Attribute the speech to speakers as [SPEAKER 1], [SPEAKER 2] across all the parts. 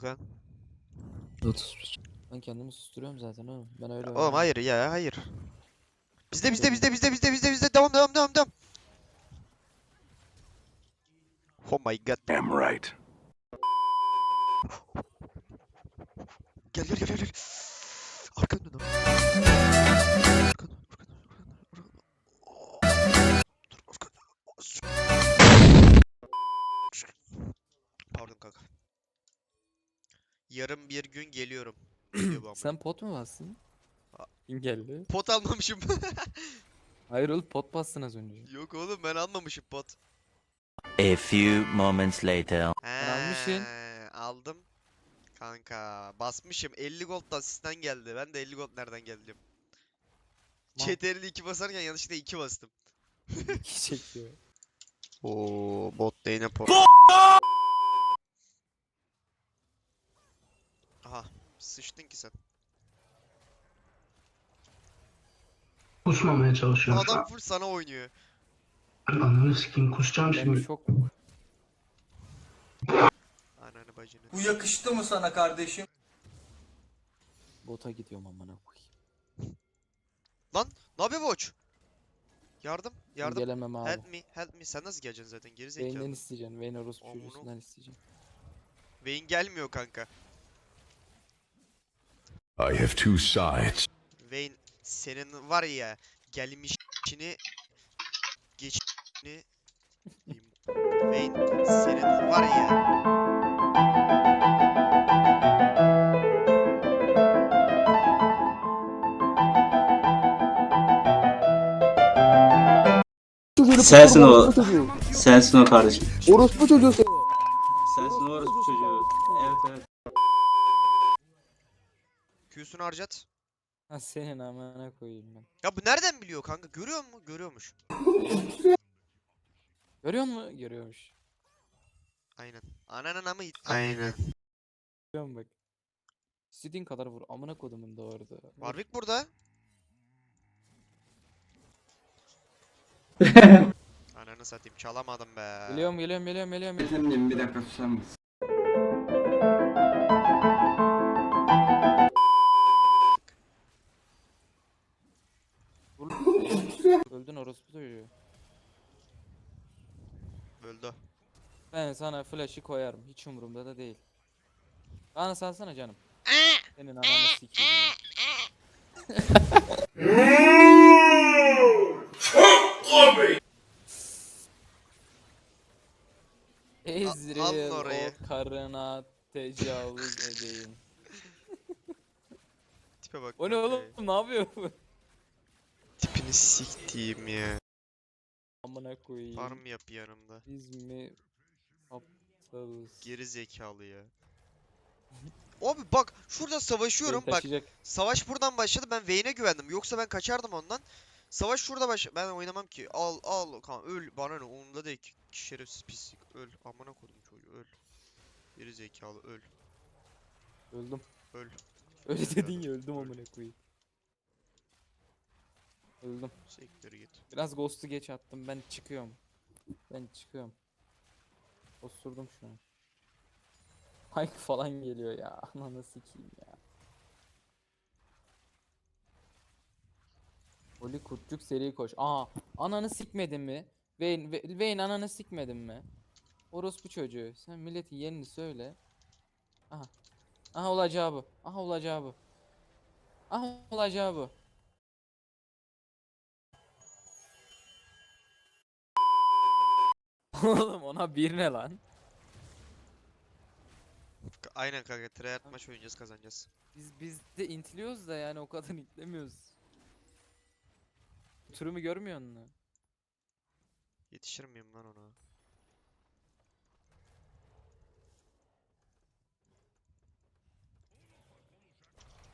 [SPEAKER 1] Gökhan.
[SPEAKER 2] 30. Ben kendimi susturuyorum zaten oğlum. Ben öyle
[SPEAKER 1] Oğlum hayır ya hayır. Bizde bizde bizde bizde bizde bizde bizde devam devam devam devam. Oh my god.
[SPEAKER 3] Damn right.
[SPEAKER 1] Gel gel gel gel. gel. Arkanı dön. arkanı. Pardon kanka. Yarın bir gün geliyorum. Diyor.
[SPEAKER 2] Sen pot mu bastın? Geldi?
[SPEAKER 1] Pot almamışım.
[SPEAKER 2] Hayır oğlum pot bastın az önce.
[SPEAKER 1] Yok oğlum ben almamışım pot.
[SPEAKER 4] A few moments later.
[SPEAKER 2] almışsın.
[SPEAKER 1] He, Aldım. Kanka basmışım 50 gold da asistten geldi. Ben de 50 gold nereden geldi diyorum.
[SPEAKER 2] Mal.
[SPEAKER 1] CTRL'i 2 basarken yanlışlıkla 2 bastım.
[SPEAKER 2] İki çekiyor.
[SPEAKER 1] Oo bot değne pot. Aha sıçtın ki sen.
[SPEAKER 5] Kusmamaya
[SPEAKER 1] Bu
[SPEAKER 5] çalışıyorum şu
[SPEAKER 1] adam
[SPEAKER 5] an.
[SPEAKER 1] full sana oynuyor.
[SPEAKER 5] Ananı sikeyim kusacağım şimdi.
[SPEAKER 2] çok
[SPEAKER 1] Ananı bacını.
[SPEAKER 6] Bu yakıştı mı sana kardeşim?
[SPEAKER 2] bota gidiyorum amına koyayım.
[SPEAKER 1] Ne yapıyor boç? Yardım, yardım.
[SPEAKER 2] Gelemem abi.
[SPEAKER 1] Help me, help me. Sen nasıl geleceksin zaten geri
[SPEAKER 2] Vayne'den
[SPEAKER 1] zekalı.
[SPEAKER 2] isteyeceksin. Vayne orospu
[SPEAKER 1] Amına-
[SPEAKER 2] çocuğusundan isteyeceksin.
[SPEAKER 1] Vayne gelmiyor kanka.
[SPEAKER 3] I have two sides.
[SPEAKER 1] Vayne senin var ya gelmişini geçini. Vayne senin var ya
[SPEAKER 7] Sensin o. Sensin o kardeşim.
[SPEAKER 2] Orospu çocuğu sen.
[SPEAKER 7] Sensin o orospu çocuğu. Evet evet.
[SPEAKER 1] Q'sunu harcat.
[SPEAKER 2] Ha senin amına koyayım ben.
[SPEAKER 1] Ya bu nereden biliyor kanka? Görüyor mu? Görüyormuş.
[SPEAKER 2] Görüyor musun? Görüyormuş.
[SPEAKER 1] Aynen. Ananın amı Aynen.
[SPEAKER 2] Görüyor musun bak. İstediğin kadar vur. Amına kodumun da orada.
[SPEAKER 1] Warwick burada. Ananı satayım çalamadım be.
[SPEAKER 2] Geliyorum geliyorum geliyorum. geliyorum.
[SPEAKER 7] Efendim bir dakika susar mısın?
[SPEAKER 2] Öldün orospu çocuğu.
[SPEAKER 1] Öldü.
[SPEAKER 2] Ben sana flash'ı koyarım. Hiç umurumda da değil. Bana salsana canım. Senin ananı sikeyim ya.
[SPEAKER 1] Orayı.
[SPEAKER 2] o karına tecavüz edeyim.
[SPEAKER 1] Tipe bak.
[SPEAKER 2] O ne oğlum? Ne yapıyor bu?
[SPEAKER 1] Tipini siktiğim ya.
[SPEAKER 2] Amına koyayım.
[SPEAKER 1] Farm yap yanımda.
[SPEAKER 2] Biz mi aptalız?
[SPEAKER 1] Geri zekalı ya. Abi bak şurada savaşıyorum bak. Savaş buradan başladı ben Vayne'e güvendim. Yoksa ben kaçardım ondan. Savaş şurada baş ben oynamam ki. Al al kan öl bana ne umurumda değil ki. Şerefsiz pislik öl. Amına koydum çocuğu öl. Geri zekalı öl.
[SPEAKER 2] Öldüm.
[SPEAKER 1] Öl.
[SPEAKER 2] Öyle dedin ya öldüm amına koyayım. Öldüm.
[SPEAKER 1] Siktir git.
[SPEAKER 2] Biraz ghost'u geç attım. Ben çıkıyorum. Ben çıkıyorum. Osurdum şu an. Pike falan geliyor ya. Ananı sikeyim ya. Oli kurtçuk seri koş. Aa, ananı sikmedin mi? Vayne, Vayne ananı sikmedin mi? Orospu çocuğu. Sen milletin yerini söyle. Aha. Aha olacağı bu. Aha olacağı bu. Aha olacağı bu. Oğlum ona bir ne lan?
[SPEAKER 1] Ka- Aynen kanka tryhard maç oynayacağız kazanacağız.
[SPEAKER 2] Biz biz de intiliyoruz da yani o kadar intlemiyoruz. Türümü görmüyor musun?
[SPEAKER 1] Yetişir miyim lan ona?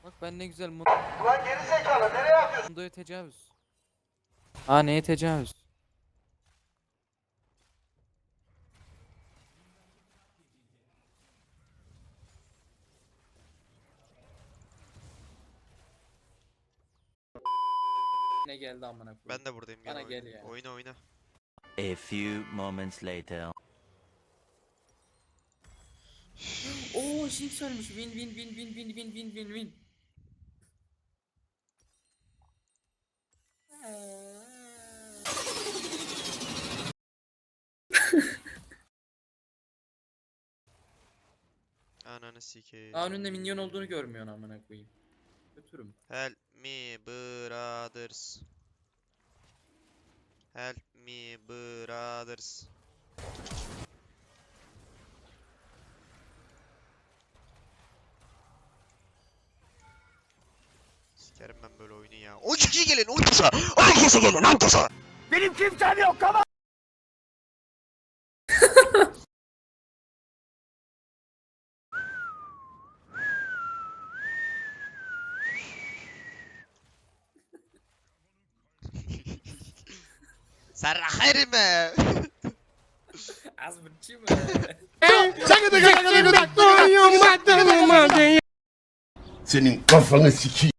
[SPEAKER 2] Bak ben ne güzel mut... Ulan geri zekalı nereye atıyorsun? Mundo'ya tecavüz. Aa neye tecavüz? Ne geldi amına koyayım?
[SPEAKER 1] Ben de buradayım gel
[SPEAKER 2] Bana
[SPEAKER 1] oyna.
[SPEAKER 2] gel ya.
[SPEAKER 1] Oyna oyna.
[SPEAKER 4] A few moments later.
[SPEAKER 2] Oo Jinx ölmüş. Win win win win win win win win win.
[SPEAKER 1] Ananı sikeyim.
[SPEAKER 2] Aa önünde minyon olduğunu görmüyorsun amına koyayım. Götürüm.
[SPEAKER 1] Help me brothers. Help me brothers. Sikerim ben böyle oyunu ya. 10 kişi gelin 10 kişi. 10 kişi gelin 10 kişi. Benim kimsem yok ama. Sarraherime.
[SPEAKER 2] Az bırçı mı?
[SPEAKER 3] Senin kafanı sikeyim.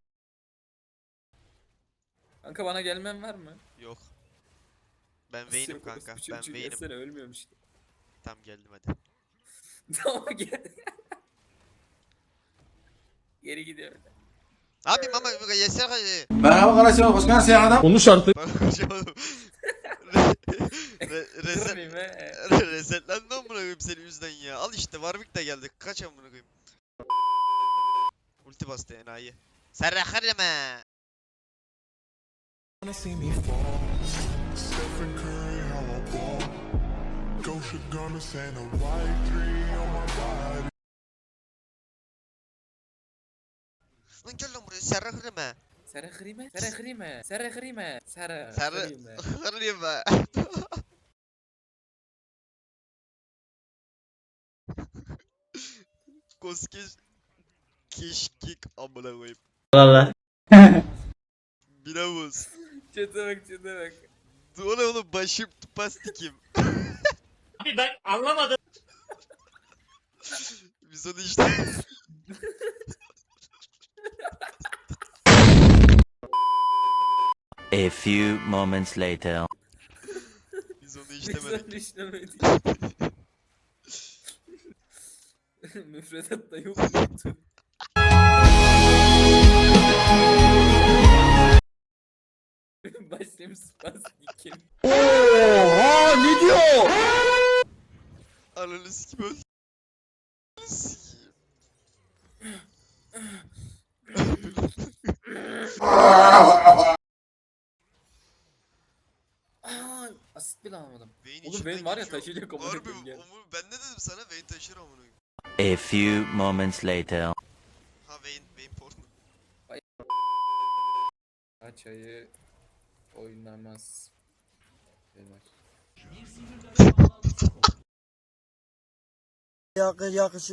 [SPEAKER 2] Kanka bana gelmen var mı?
[SPEAKER 1] Yok. Ben Vayne'im kanka. Ben Vayne'im.
[SPEAKER 2] ölmüyorum işte.
[SPEAKER 1] Tamam geldim hadi.
[SPEAKER 2] Tamam gel. Geri gidiyor.
[SPEAKER 1] Abi mama yeser hadi.
[SPEAKER 6] Merhaba kardeşim, hoş geldin adam.
[SPEAKER 8] Konuş artık.
[SPEAKER 1] Bak reset...
[SPEAKER 2] be.
[SPEAKER 1] Resetlendi amına koyayım senin yüzden ya. Al işte Warwick de geldi. Kaç amına koyayım. Ulti bastı enayi.
[SPEAKER 9] Serra harleme.
[SPEAKER 1] Lan gel lan buraya serra
[SPEAKER 2] harleme. Serra harleme. Serra harleme. Serra harleme.
[SPEAKER 1] Serra
[SPEAKER 2] harleme.
[SPEAKER 1] Serra harleme. Koskes keşkik amına koyayım.
[SPEAKER 7] Valla.
[SPEAKER 1] Bilavuz.
[SPEAKER 2] Çete bak çete bak.
[SPEAKER 1] O ne oğlum başım pastikim.
[SPEAKER 10] Abi ben anlamadım.
[SPEAKER 1] Biz onu işte.
[SPEAKER 4] A few moments later.
[SPEAKER 1] Biz onu
[SPEAKER 2] Biz
[SPEAKER 1] işlemedik.
[SPEAKER 2] onu işlemedik. Müfredat da yok. yoktu. Başlayayım spastikim.
[SPEAKER 8] Oha ne diyor?
[SPEAKER 1] Ananı sikim öldü.
[SPEAKER 2] Aa, asit bile almadım.
[SPEAKER 1] Vayne
[SPEAKER 2] Oğlum Vayne var ya taşıyacak amına
[SPEAKER 1] Harbi
[SPEAKER 2] koyayım gel.
[SPEAKER 1] omu- ben ne dedim sana Vayne taşır amına koyayım.
[SPEAKER 4] A few moments later.
[SPEAKER 1] Ha Vayne Vayne porno.
[SPEAKER 2] Açayı oynamaz. Beyler.
[SPEAKER 11] Yakış yakış